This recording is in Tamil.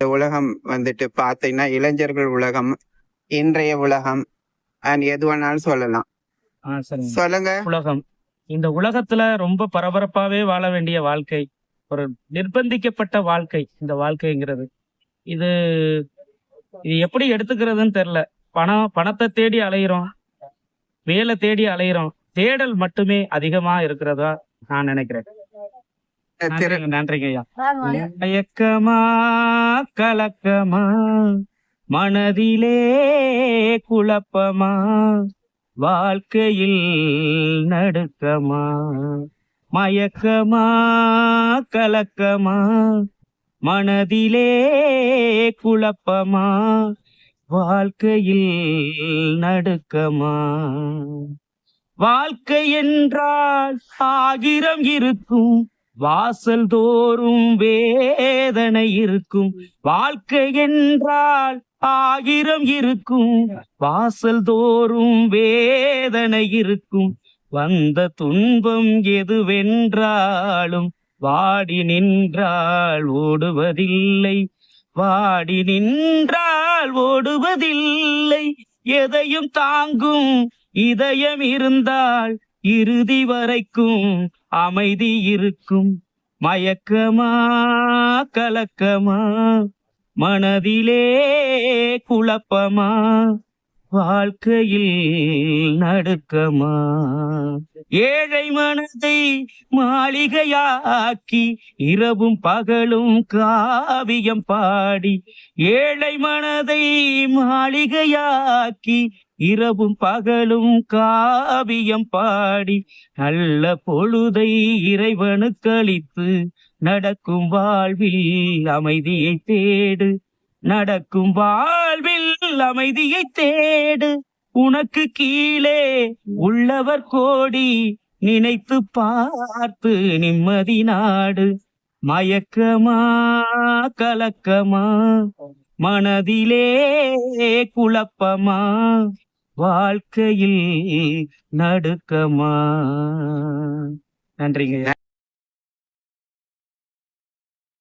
இந்த உலகம் வந்துட்டு பார்த்தீங்கன்னா இளைஞர்கள் உலகம் இன்றைய உலகம் அண்ட் எது வேணாலும் சொல்லலாம். சொல்லுங்க. உலகம். இந்த உலகத்துல ரொம்ப பரபரப்பாவே வாழ வேண்டிய வாழ்க்கை ஒரு நிர்பந்திக்கப்பட்ட வாழ்க்கை இந்த வாழ்க்கைங்கிறது. இது இது எப்படி எடுத்துக்கிறதுன்னு தெரியல. பணம் பணத்தை தேடி அலையிறோம் வேலை தேடி அலையிறோம் தேடல் மட்டுமே அதிகமா இருக்கிறதா நான் நினைக்கிறேன். நன்றிங்க, ஐயா மயக்கமா கலக்கமா மனதிலே குழப்பமா வாழ்க்கையில் நடுக்கமா மயக்கமா கலக்கமா மனதிலே குழப்பமா வாழ்க்கையில் நடுக்கமா. வாழ்க்கை என்றால் ஆகிரம் இருக்கும் வாசல் தோறும் வேதனை இருக்கும். வாழ்க்கை என்றால் ஆகிரம் இருக்கும். வாசல் தோறும் வேதனை இருக்கும். வந்த துன்பம் எதுவென்றாலும் வாடி நின்றால் ஓடுவதில்லை. வாடி நின்றால் ஓடுவதில்லை. எதையும் தாங்கும் இதயம் இருந்தால் இறுதி வரைக்கும் அமைதி இருக்கும். மயக்கமா கலக்கமா மனதிலே குழப்பமா வாழ்க்கையில் நடுக்கமா. ஏழை மனதை மாளிகையாக்கி இரவும் பகலும் காவியம் பாடி ஏழை மனதை மாளிகையாக்கி இரவும் பகலும் காவியம் பாடி நல்ல பொழுதை இறைவனுக்கு அளித்து நடக்கும் வாழ்வில் அமைதியை தேடு. நடக்கும் வாழ்வில் அமைதியை தேடு. உனக்கு கீழே உள்ளவர் கோடி நினைத்து பார்த்து நிம்மதி நாடு. மயக்கமா கலக்கமா மனதிலே குழப்பமா வாழ்க்கையில் நடுக்கமா? நன்றிங்க